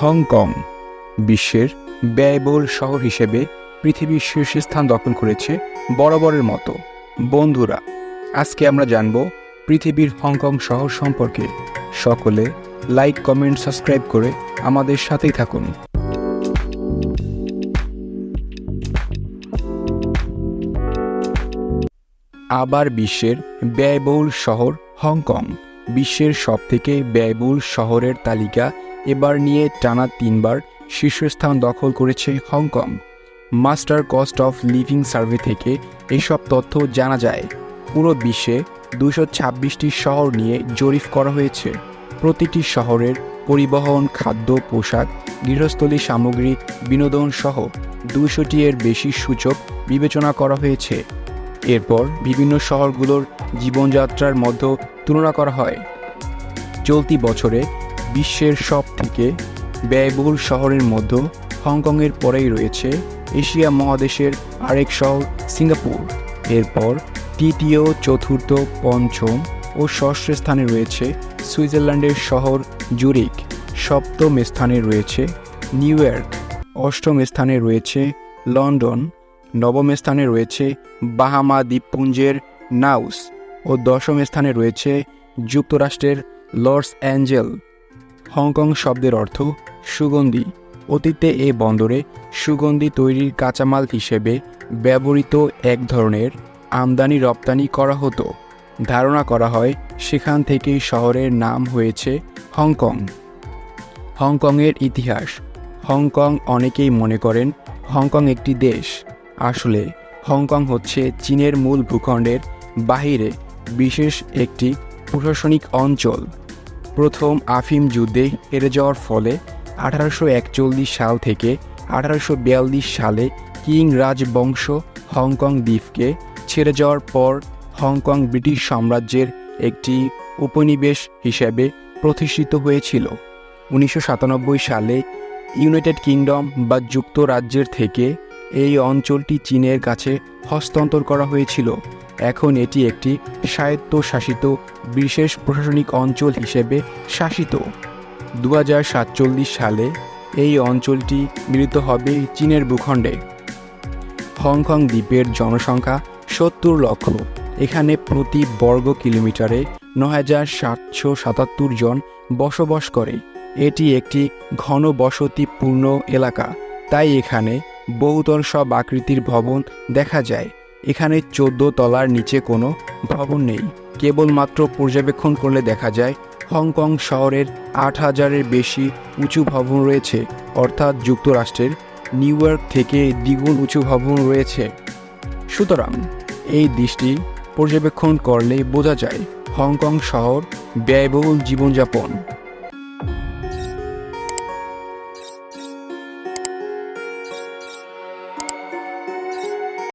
Hong Kong, বিশ্বের ব্যয়বহুল শহর হিসেবে পৃথিবীর শীর্ষস্থান দখল করেছে বরাবরের মতো। বন্ধুরা, আজকে আমরা জানব পৃথিবীর হংকং শহর সম্পর্কে। সকলে লাইক কমেন্ট সাবস্ক্রাইব করে আমাদের সাথেই থাকুন। আবার বিশ্বের ব্যয়বহুল শহর হংকং, বিশ্বের সবথেকে ব্যয়বহুল শহরের তালিকা এবার নিয়ে টানা তিনবার শীর্ষস্থান দখল করেছে Hong Kong. Master cost of living survey থেকে এসব তথ্য জানা যায়। পুরো বিশ্বে দুশো ছাব্বিশটি শহর নিয়ে জরিপ করা হয়েছে। প্রতিটি শহরের পরিবহন, খাদ্য, পোশাক, গৃহস্থলী সামগ্রী, বিনোদন সহ দুশোটি এর বেশি সূচক বিবেচনা করা হয়েছে। এরপর বিভিন্ন শহরগুলোর জীবনযাত্রার মধ্যে তুলনা করা হয়। চলতি বছরে বিশ্বের সব থেকে ব্যয়বহুল শহরের মধ্যে হংকংয়ের পরেই রয়েছে এশিয়া মহাদেশের আরেক শহর সিঙ্গাপুর। এরপর তৃতীয়, চতুর্থ, পঞ্চম ও ষষ্ঠ স্থানে রয়েছে সুইজারল্যান্ডের শহর জুরিক সপ্তম স্থানে রয়েছে নিউ ইয়র্ক অষ্টম স্থানে রয়েছে লন্ডন। নবম স্থানে রয়েছে বাহামা দ্বীপপুঞ্জের নাউস ও দশম স্থানে রয়েছে যুক্তরাষ্ট্রের লস অ্যাঞ্জেল। হংকং শব্দের অর্থ সুগন্ধি। অতীতে এ বন্দরে সুগন্ধি তৈরির কাঁচামাল হিসেবে ব্যবহৃত এক ধরনের আমদানি রপ্তানি করা হতো। ধারণা করা হয় সেখান থেকেই শহরের নাম হয়েছে হংকং। হংকংয়ের ইতিহাস। হংকং অনেকেই মনে করেন হংকং একটি দেশ। আসলে হংকং হচ্ছে চীনের মূল ভূখণ্ডের বাহিরে বিশেষ একটি প্রশাসনিক অঞ্চল। প্রথম আফিম যুদ্ধে হেরে যাওয়ার ফলে আঠারোশো একচল্লিশ সাল থেকে আঠারোশো বিয়াল্লিশ সালে কিং রাজবংশ হংকং দ্বীপকে ছেড়ে যাওয়ার পর হংকং ব্রিটিশ সাম্রাজ্যের একটি উপনিবেশ হিসেবে প্রতিষ্ঠিত হয়েছিল। উনিশশো সাতানব্বই সালে ইউনাইটেড কিংডম বা যুক্তরাজ্যের থেকে এই অঞ্চলটি চীনের কাছে হস্তান্তর করা হয়েছিল। এখন এটি একটি স্বায়ত্তশাসিত বিশেষ প্রশাসনিক অঞ্চল হিসেবে শাসিত। দু হাজার সাতচল্লিশ সালে এই অঞ্চলটি মিলিত হবে চীনের ভূখণ্ডে। হংকং দ্বীপের জনসংখ্যা সত্তর লক্ষ। এখানে প্রতি বর্গ কিলোমিটারে ন হাজার সাতশো সাতাত্তর জন বসবাস করে। এটি একটি ঘন বসতিপূর্ণ এলাকা। তাই এখানে বহুতল সব আকৃতির ভবন দেখা যায়। এখানে চোদ্দ তলার নিচে কোনো ভবন নেই। কেবলমাত্র পর্যবেক্ষণ করলে দেখা যায়, হংকং শহরের আট হাজারের বেশি উঁচু ভবন রয়েছে, অর্থাৎ যুক্তরাষ্ট্রের নিউ ইয়র্ক থেকে দ্বিগুণ উঁচু ভবন রয়েছে। সুতরাং, এই দৃষ্টি পর্যবেক্ষণ করলে বোঝা যায়, হংকং শহর ব্যয়বহুল জীবনযাপন।